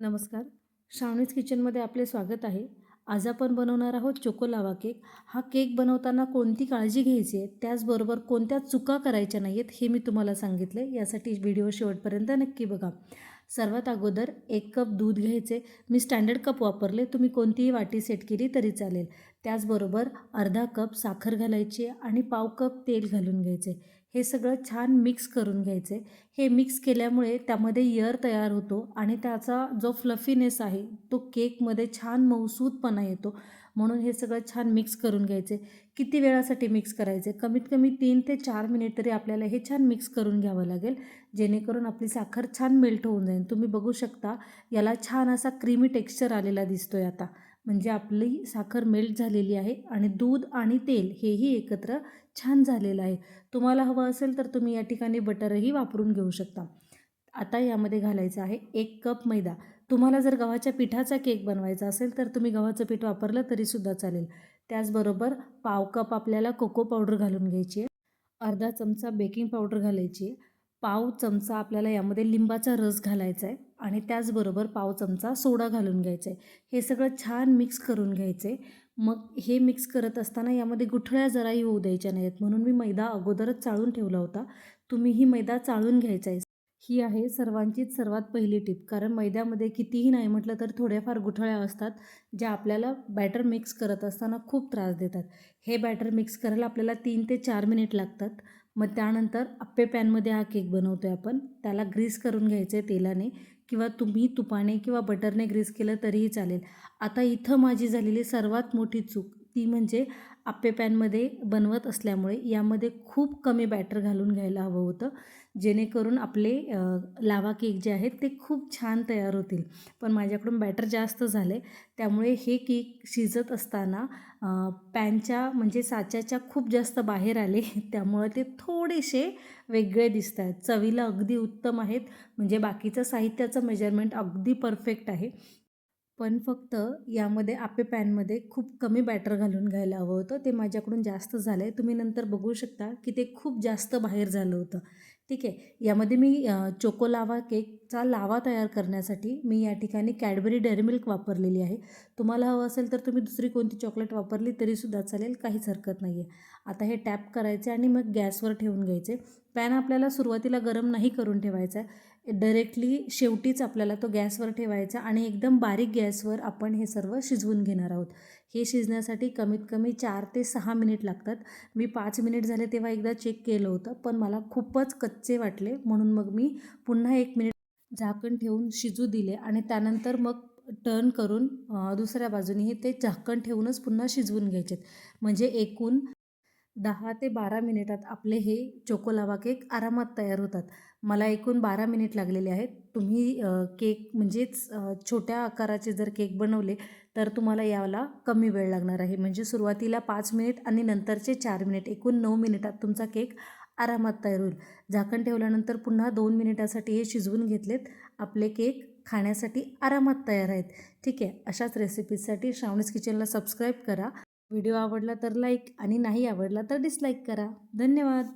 नमस्कार. श्रावणीज किचनमध्ये आपले स्वागत आहे. आज आपण बनवणार आहोत चोको लावा केक. हा केक बनवताना कोणती काळजी घ्यायची आहे? त्याचबरोबर कोणत्या चुका करायच्या नाही आहेत हे मी तुम्हाला सांगितले यासाठी व्हिडिओ शेवटपर्यंत नक्की बघा. सर्वात अगोदर एक कप दूध घ्यायचे. मी स्टँडर्ड कप वापरले. तुम्ही कोणतीही वाटी सेट केली तरी चालेल. त्याचबरोबर अर्धा कप साखर घालायची आणि पाव कप तेल घालून घ्यायचे. हे सगळं छान मिक्स करून घ्यायचे. हे मिक्स केल्यामुळे त्यामध्ये यर तयार होतो आणि त्याचा जो फ्लफीनेस आहे तो केकमध्ये छान मऊसूदपणा येतो. म्हणून हे सगळं छान मिक्स करून घ्यायचे. किती वेळासाठी मिक्स करायचे? कमीत कमी तीन ते चार मिनिट तरी आपल्याला हे छान मिक्स करून घ्यावं लागेल. जेणेकरून आपली साखर छान मेल्ट होऊन जाईल. तुम्ही बघू शकता याला छान असा क्रीमी टेक्स्चर आलेला दिसतो आहे आता. म्हणजे आपली साखर मेल्ट झालेली आहे आणि दूध आणि तेल हेही एकत्र छान झालेलं आहे. तुम्हाला हवं असेल तर तुम्ही या ठिकाणी बटरही वापरून घेऊ शकता. आता यामध्ये घालायचं आहे एक कप मैदा. तुम्हाला जर गव्हाच्या पिठाचा केक बनवायचा असेल तर तुम्ही गव्हाचं पीठ वापरलं तरीसुद्धा चालेल. त्याचबरोबर पाव कप आपल्याला कोको पावडर घालून घ्यायची आहे. अर्धा चमचा बेकिंग पावडर घालायची आहे. पाव चमचा आपल्याला यामध्ये लिंबाचा रस घालायचा आहे आणि त्याचबरोबर पाव चमचा सोडा घालून घ्यायचा आहे. हे सगळं छान मिक्स करून घ्यायचे मग हे मिक्स करत असताना यामध्ये गुठळ्या जराही होऊ द्यायच्या नाहीत. म्हणून मी मैदा अगोदरच चाळून ठेवला होता. तुम्हीही मैदा चाळून घ्यायचा आहे. ही आहे सर्वांचीच सर्वात पहिली टिप. कारण मैद्यामध्ये कितीही नाही म्हटलं तर थोड्याफार गुठळ्या असतात ज्या आपल्याला बॅटर मिक्स करत असताना खूप त्रास देतात. हे बॅटर मिक्स करायला आपल्याला तीन ते चार मिनिट लागतात. मग त्यानंतर आप्पे पॅनमध्ये हा केक बनवतो आहे आपण. त्याला ग्रीस करून घ्यायचं आहे तेलाने किंवा तुम्ही तुपाने किंवा बटरने ग्रीस केलं तरीही चालेल. आता इथं माझी झालेली सर्वात मोठी चूक ती म्हणजे आप्पे पॅनमध्ये बनवत असल्यामुळे यामध्ये खूप कमी बॅटर घालून घ्यायला हवं होतं. जेणेकरून आपले लावा केक जे आहेत ते खूप छान तयार होतील. पण माझ्याकडून बॅटर जास्त झाले त्यामुळे हे केक शिजत असताना पॅनच्या म्हणजे साच्याच्या खूप जास्त बाहेर आले. त्यामुळे ते थोडेसे वेगळे दिसत आहेत चवीला अगदी उत्तम आहेत. म्हणजे बाकीचं साहित्याचं मेजरमेंट अगदी परफेक्ट आहे. पण फक्त यामध्ये आपे पॅनमध्ये खूप कमी बॅटर घालून घ्यायला हवं होतं. ते माझ्याकडून जास्त झालं आहे तुम्ही नंतर बघू शकता की ते खूप जास्त बाहेर झालं होतं. ठीक आहे. यामध्ये मी चोको लावा केकचा लावा तयार करण्यासाठी मी या ठिकाणी कॅडबरी डेअरी मिल्क वापरलेली आहे. तुम्हाला हवं असेल तर तुम्ही दुसरी कोणती चॉकलेट वापरली तरीसुद्धा चालेल. काहीच हरकत नाही आहे आता हे टॅप करायचे आणि मग गॅसवर ठेवून घ्यायचे. पॅन आपल्याला सुरुवातीला गरम नाही करून ठेवायचा आहे. डायरेक्टली शेवटीच आपल्याला तो गॅसवर ठेवायचा आणि एकदम बारीक गॅसवर आपण हे सर्व शिजवून घेणार आहोत. हे शिजण्यासाठी कमीत कमी चार ते सहा मिनिट लागतात. मी पाच मिनिट झाले तेव्हा एकदा चेक केलं होतं पण मला खूपच कच्चे वाटले. म्हणून मग मी पुन्हा एक मिनिट झाकण ठेवून शिजू दिले आणि त्यानंतर मग टर्न करून दुसऱ्या बाजूने ते झाकण ठेवूनच पुन्हा शिजवून घ्यायचे. म्हणजे एकूण दहा ते बारा मिनिटात आपले हे चोकोलावा केक आरामात तयार होतात. मला एकूण बारा मिनिट लागलेले आहेत. तुम्ही केक म्हणजेच छोट्या आकाराचे जर केक बनवले तर तुम्हाला याला कमी वेळ लागणार आहे. म्हणजे सुरुवातीला पाच मिनिट आणि नंतरचे चार मिनिट. एकूण नऊ मिनिटात तुमचा केक आरामात तयार होईल. झाकण ठेवल्यानंतर पुन्हा दोन मिनिटासाठी हे शिजवून घेतलेत. आपले केक खाण्यासाठी आरामात तयार आहेत. ठीक आहे? अशाच रेसिपीजसाठी श्रावणीस किचनला सबस्क्राईब करा. व्हिडिओ आवडला तर लाईक आणि नाही आवडला तर डिसलाईक करा. धन्यवाद!